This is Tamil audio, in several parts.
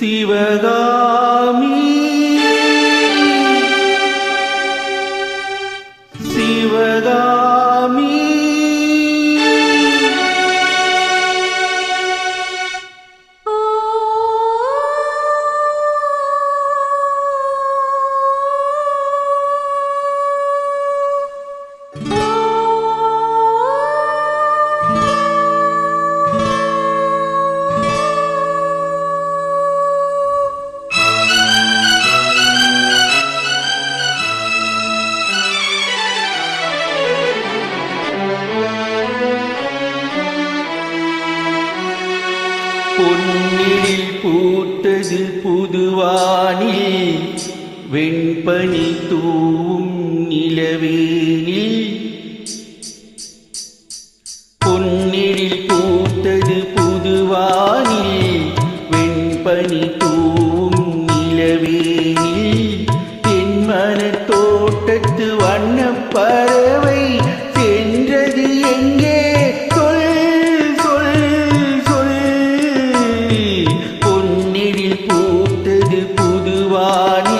சிவகாமி சிவகாமி பொன்னில் பூத்தது புதுவானில் வெண்பனி தூவும் நிலவேனில். பொன்னில் பூத்தது புதுவானில் வெண்பனி தூவும் நிலவேனில். என் மன தோட்டத்து வண்ண பறவை புதுவானில்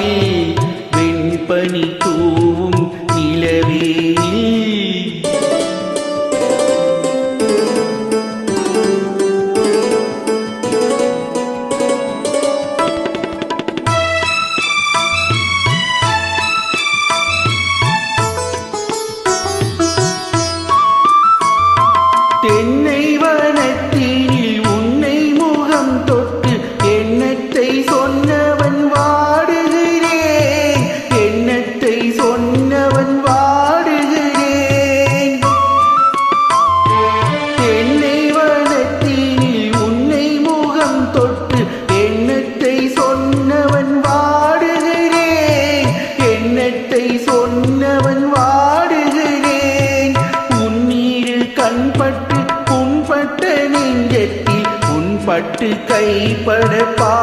नहीं पढ़ पा